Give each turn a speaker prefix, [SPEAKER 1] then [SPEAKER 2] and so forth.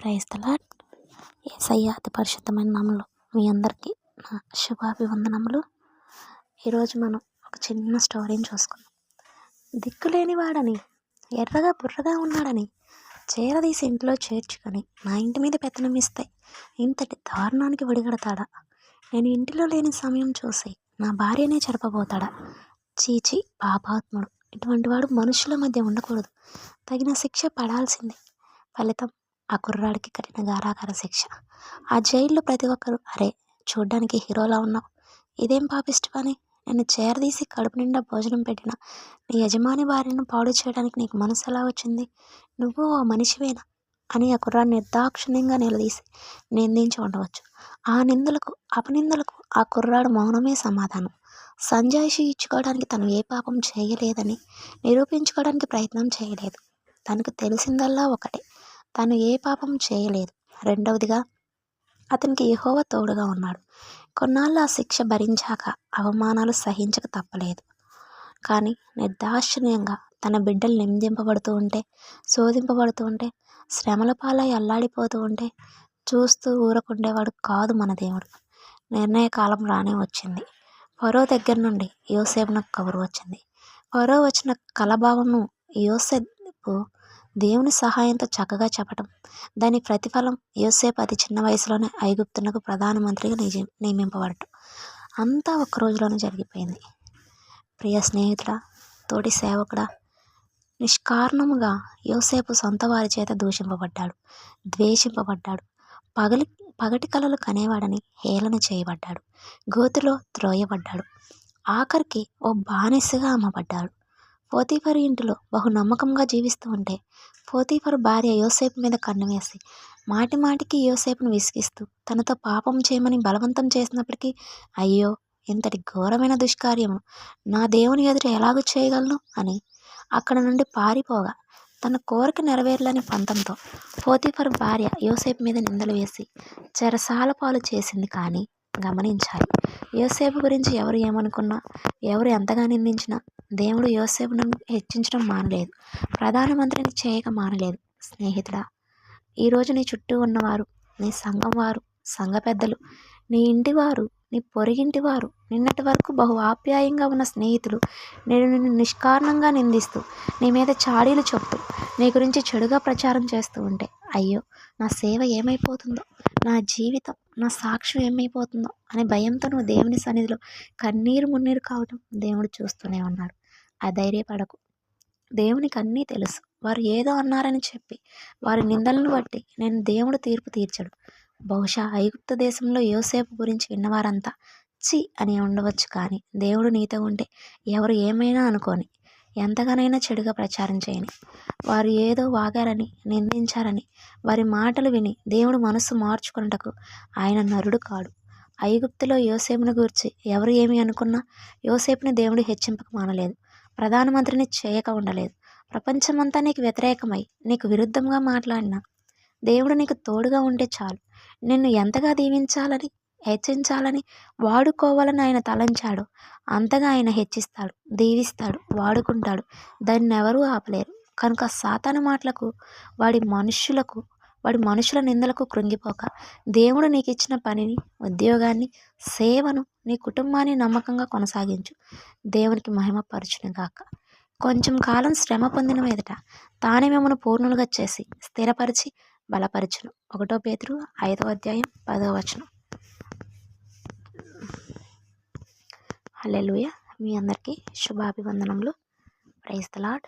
[SPEAKER 1] Praise the Lord ఏసయ్య అతి పరిశుద్ధమైన నామంలో మీ అందరికీ నా శుభాభివందనములు. ఈరోజు మనం ఒక చిన్న స్టోరీని చూసుకుందాం. దిక్కులేని వాడని ఎర్రగా బుర్రగా ఉన్నాడని చేరదీసి ఇంట్లో చేర్చుకొని నా ఇంటి మీద పెత్తనం ఇస్తాయి ఇంతటి దారుణానికి విడిగడతాడా నేను ఇంటిలో లేని సమయం చూసి నా భార్యనే చెరపబోతాడా? చీచి పాపాత్ముడు. ఇటువంటి వాడు మనుషుల మధ్య ఉండకూడదు. తగిన శిక్ష పడాల్సిందే. ఫలితం ఆ కుర్రాడికి కఠిన గారాగార శిక్ష. ఆ జైల్లో ప్రతి ఒక్కరు అరే చూడ్డానికి హీరోలా ఉన్నావు. ఇదేం పాపిష్టి పని? నేను చేరదీసి కడుపు నిండా భోజనం పెట్టిన నీ యజమాని భార్యను పాడు చేయడానికి నీకు మనసు ఎలా వచ్చింది? నువ్వు ఓ మనిషివేనా? అని ఆ కుర్రాన్ని నిర్దాక్షిణ్యంగా నిలదీసి నిందించి ఉండవచ్చు. ఆ నిందలకు అపనిందలకు ఆ కుర్రాడు మౌనమే సమాధానం. సంజాయిషి ఇచ్చుకోవడానికి తను ఏ పాపం చేయలేదని నిరూపించుకోవడానికి ప్రయత్నం చేయలేదు. తనకు తెలిసిందల్లా ఒకటే. తను ఏ పాపం చేయలేదు. రెండవదిగా అతనికి యహోవ తోడుగా ఉన్నాడు. కొన్నాళ్ళు ఆ శిక్ష భరించాక అవమానాలు సహించక తప్పలేదు. కానీ నిర్దాక్షిణ్యంగా తన బిడ్డలు నిందింపబడుతూ ఉంటే శోధింపబడుతూ ఉంటే శ్రమల పాలై అల్లాడిపోతూ ఉంటే చూస్తూ ఊరకుండేవాడు కాదు మన దేవుడు. నిర్ణయ కాలం రానే వచ్చింది. ఫరో దగ్గర నుండి యోసేపునకు కబురు వచ్చింది. ఫరో వచ్చిన కలభావము యోసేపు దేవుని సహాయంతో చక్కగా చెప్పటం. దాని ప్రతిఫలం యోసేపు అతి చిన్న వయసులోనే ఐగుప్తునకు ప్రధానమంత్రిగా నియ నియమింపబడటం. అంతా ఒక్క రోజులోనే జరిగిపోయింది. ప్రియ స్నేహితుడ తోటి సేవకుడా నిష్కారణముగా యోసేపు సొంత వారి చేత దూషింపబడ్డాడు ద్వేషింపబడ్డాడు పగలి పగటి కలలు కనేవాడని హేళన చేయబడ్డాడు గోతిలో త్రోయబడ్డాడు ఆఖరికి ఓ బానిసగా అమ్మబడ్డాడు. పోతీఫర్ ఇంటిలో బహు నమ్మకంగా జీవిస్తూ ఉంటే పోతీఫర్ భార్య యోసేపు మీద కన్నువేసి మాటి మాటికి యోసేపును విసిగిస్తూ తనతో పాపం చేయమని బలవంతం చేసినప్పటికీ అయ్యో ఇంతటి ఘోరమైన దుష్కార్యము నా దేవుని ఎదురు ఎలాగూ చేయగలను? అని అక్కడ నుండి పారిపోగా తన కోరిక నెరవేర్లని పంతంతో పోతీఫర్ భార్య యోసేపు మీద నిందలు వేసి చెరసాల పాలు చేసింది కానీ గమనించాలి. యోసేపు గురించి ఎవరు ఏమనుకున్నా ఎవరు ఎంతగా నిందించినా దేవుడు యోసేపును హెచ్చించడం మానలేదు. ప్రధానమంత్రిని చేయక మానలేదు. స్నేహితుడా ఈరోజు నీ చుట్టూ ఉన్నవారు నీ సంఘం వారు సంఘ పెద్దలు నీ ఇంటి వారు నీ పొరిగింటి వారు నిన్నటి వరకు బహు ఆప్యాయంగా ఉన్న స్నేహితులు నేను నిన్ను నిష్కారణంగా నిందిస్తూ నీ మీద చాడీలు చెప్తూ నీ గురించి చెడుగా ప్రచారం చేస్తూ ఉంటే అయ్యో నా సేవ ఏమైపోతుందో నా జీవితం నా సాక్ష్యం ఏమైపోతుందో అనే భయంతో నువ్వు దేవుని సన్నిధిలో కన్నీరు మున్నీరు కావటం దేవుడు చూస్తూనే ఉన్నాడు. అధైర్యపడకు. దేవునికి అన్నీ తెలుసు. వారు ఏదో అన్నారని చెప్పి వారి నిందలను బట్టి నేను దేవుడు తీర్పు తీర్చడు. బహుశా ఐగుప్త దేశంలో యోసేపు గురించి విన్నవారంతా చి అని ఉండవచ్చు కానీ దేవుడు నీతో ఉంటే ఎవరు ఏమైనా అనుకోని ఎంతగానైనా చెడుగా ప్రచారం చేయని. వారు ఏదో వాగారని నిందించారని వారి మాటలు విని దేవుడు మనస్సు మార్చుకున్నటకు ఆయన నరుడు కాడు. ఐగుప్తులో యోసేపును గూర్చి ఎవరు ఏమి అనుకున్నా యోసేపుని దేవుడు హెచ్చింపక మానలేదు. ప్రధానమంత్రిని చేయక ఉండలేదు. ప్రపంచమంతా నీకు వ్యతిరేకమై నీకు విరుద్ధంగా మాట్లాడినా దేవుడు నీకు తోడుగా ఉంటే చాలు. నిన్ను ఎంతగా దీవించాలని హెచ్చించాలని వాడుకోవాలని ఆయన తలంచాడు. అంతగా ఆయన హెచ్చిస్తాడు దీవిస్తాడు వాడుకుంటాడు. దాన్ని ఎవరూ ఆపలేరు. కనుక సాతాను మాటలకు వాడి మనుష్యులకు వాడి మనుషుల నిందలకు కృంగిపోక దేవుడు నీకు ఇచ్చిన పనిని ఉద్యోగాన్ని సేవను నీ కుటుంబాన్ని నమ్మకంగా కొనసాగించు. దేవునికి మహిమ పరచును గాక. కొంచెం కాలం శ్రమ పొందిన మీదట తానే మిమ్మల్ని పూర్ణులుగా చేసి స్థిరపరిచి బలపరచును. ఒకటో పేతురు ఐదో అధ్యాయం పదో వచనం. హల్లెలూయ. మీ అందరికీ శుభాభివందనములు. Praise the lord